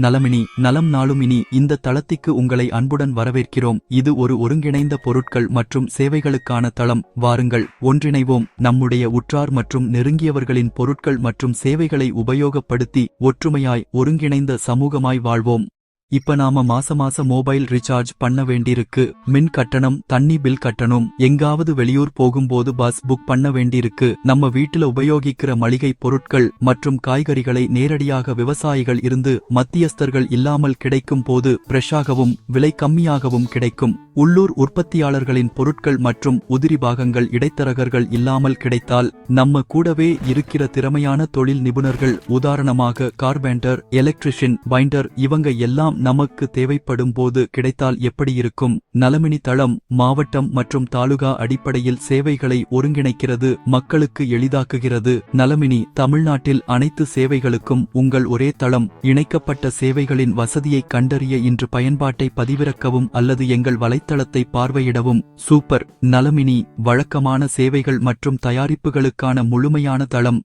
நலமினி நலம் நாளுமினி இந்த தளத்திற்கு உங்களை அன்புடன் வரவேற்கிறோம். இது ஒரு ஒருங்கிணைந்த பொருட்கள் மற்றும் சேவைகளுக்கான தளம். வாருங்கள் ஒன்றிணைவோம். நம்முடைய உற்றார் மற்றும் நெருங்கியவர்களின் பொருட்கள் மற்றும் சேவைகளை உபயோகப்படுத்தி ஒற்றுமையாய் ஒருங்கிணைந்த சமூகமாய் வாழ்வோம். இப்ப நாம மாச மாச மொபைல் ரீசார்ஜ் பண்ண வேண்டியிருக்கு மின் கட்டணம் தண்ணி பில் கட்டணும் எங்காவது வெளியூர் போகும்போது பஸ் புக் பண்ண வேண்டியிருக்கு நம்ம வீட்டுல உபயோகிக்கிற மளிகை பொருட்கள் மற்றும் காய்கறிகளை நேரடியாக விவசாயிகள் இருந்து மத்தியஸ்தர்கள் இல்லாமல் கிடைக்கும் போது ஃப்ரெஷ்ஷாகவும் விலை கம்மியாகவும் கிடைக்கும். உள்ளூர் உற்பத்தியாளர்களின் பொருட்கள் மற்றும் உதிரி பாகங்கள் இடைத்தரகர்கள் இல்லாமல் கிடைத்தால் நம்ம கூடவே இருக்கிற திறமையான தொழில் நிபுணர்கள் உதாரணமாக கார்பெண்டர் எலக்ட்ரிஷியன் பைண்டர் இவங்க எல்லாம் நமக்கு தேவைப்படும் போது கிடைத்தால் எப்படி இருக்கும்? நலமினி தளம் மாவட்டம் மற்றும் தாலுகா அடிப்படையில் சேவைகளை ஒருங்கிணைக்கிறது மக்களுக்கு எளிதாக்குகிறது. நலமினி தமிழ்நாட்டில் அனைத்து சேவைகளுக்கும் உங்கள் ஒரே தளம் இணைக்கப்பட்ட சேவைகளின் வசதியை கண்டறிய இன்று பயன்பாட்டை பதிவிறக்கவும் அல்லது எங்கள் வலைத்தளத்தை பார்வையிடவும். சூப்பர்! நலமினி வழக்கமான சேவைகள் மற்றும் தயாரிப்புகளுக்கான முழுமையான தளம்.